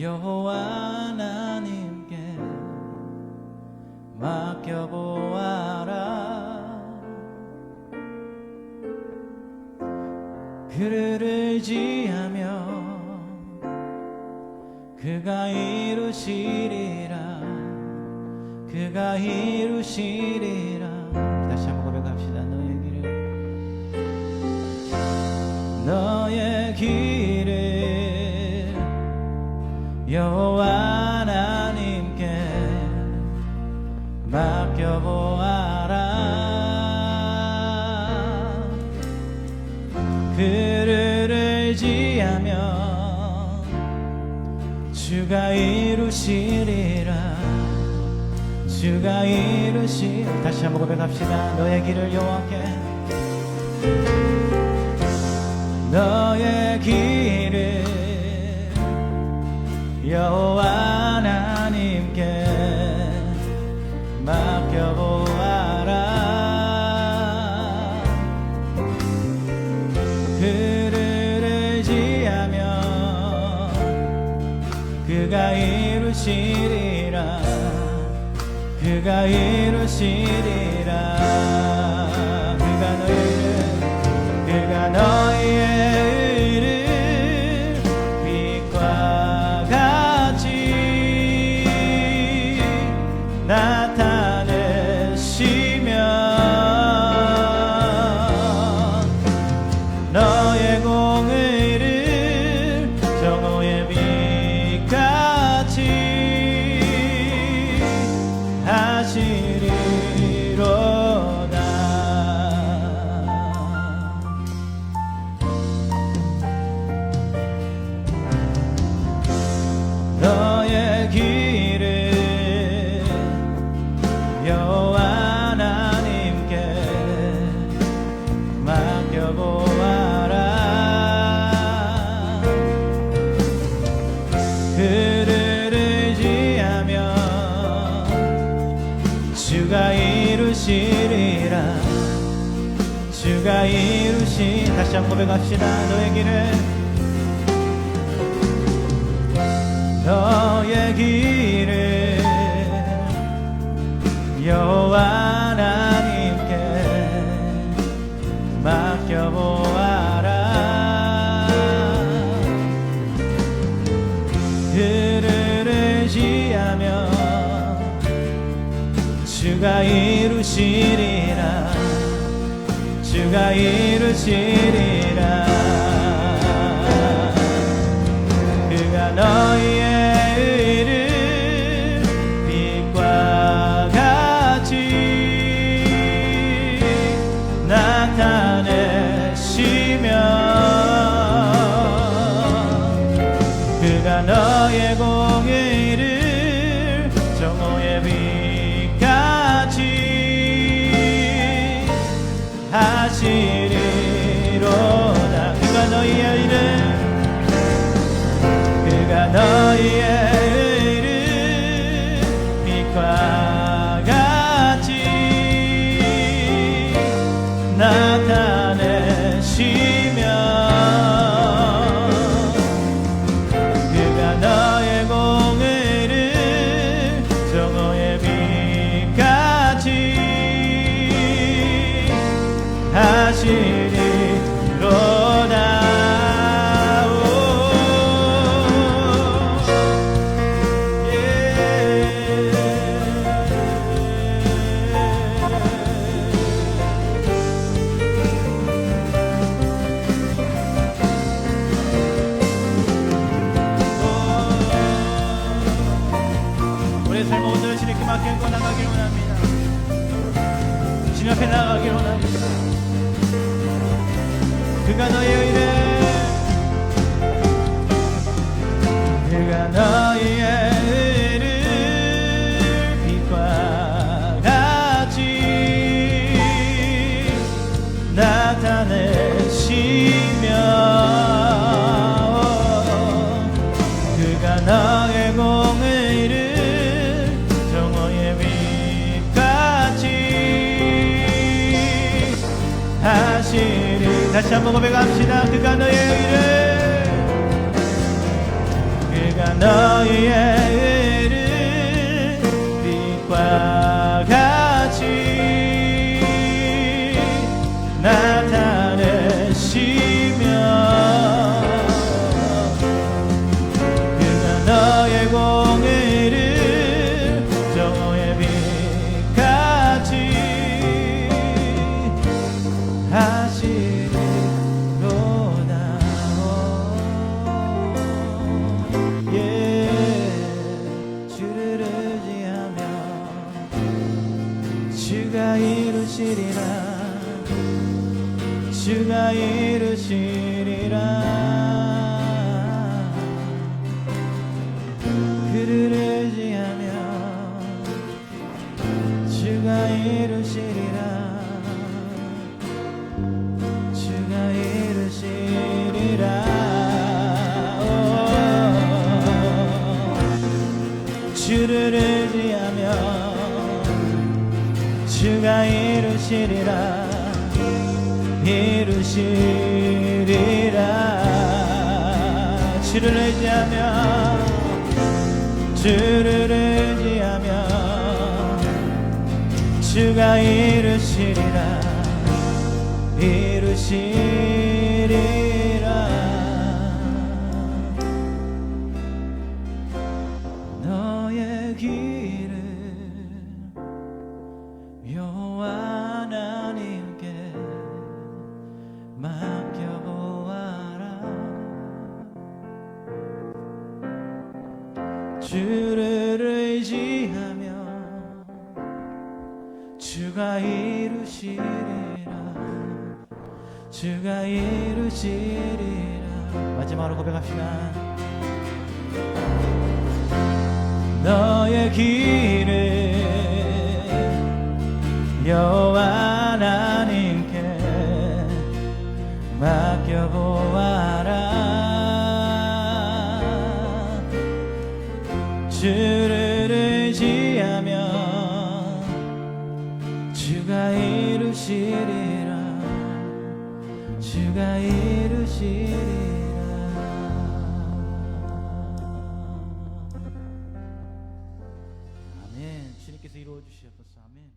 여호와 하나님께 맡겨보아라. 그를 의지하며 그가 이루시리라. 그가 이루시리라. 다시 한번 고백합시다. 너의 길을. 너의 길을 여호와 하나님께 맡겨보아라. 그를 의지하며 주가 이루시리라. 주가 이루시. 다시 한번 고백합시다. 너의 길을 여호와께 여호와 하나님께 맡겨보아라. 그를 의지하며 그가 이루시리라. 그가 이루시리라 주가 이루시 다시 한 번 고백합시다. 너의 길을. 너의 길을. 여호와 하나 주가 이루시리라. 그가 너희의 의를 빛과 같이 나타내시며 하시리로다 그가 너희의 의를 그가 너희의 하시리로다 오. 우리의 삶 오늘 주님께 맡기고 나가길 원합니다. 주님 앞에 나가길 원합니다 그가 너의 의를 그가 너희의 다시 한번 고백합시다. 그가 너의 의를. 그가 너희의 이루시리라. 주가 이루시 이루시리라 이루시리라. 주를 의지하며 주를 의지하며 주가 이루시리라 이루시리라 이루시리라. 주가 이루시리라. 마지막으로 고백합시다. 너의 길을 여호와 하나님께 맡 주가 이루시리라. 주가 이루시리라. 아멘. 주님께서 이루어 주시옵소서. 아멘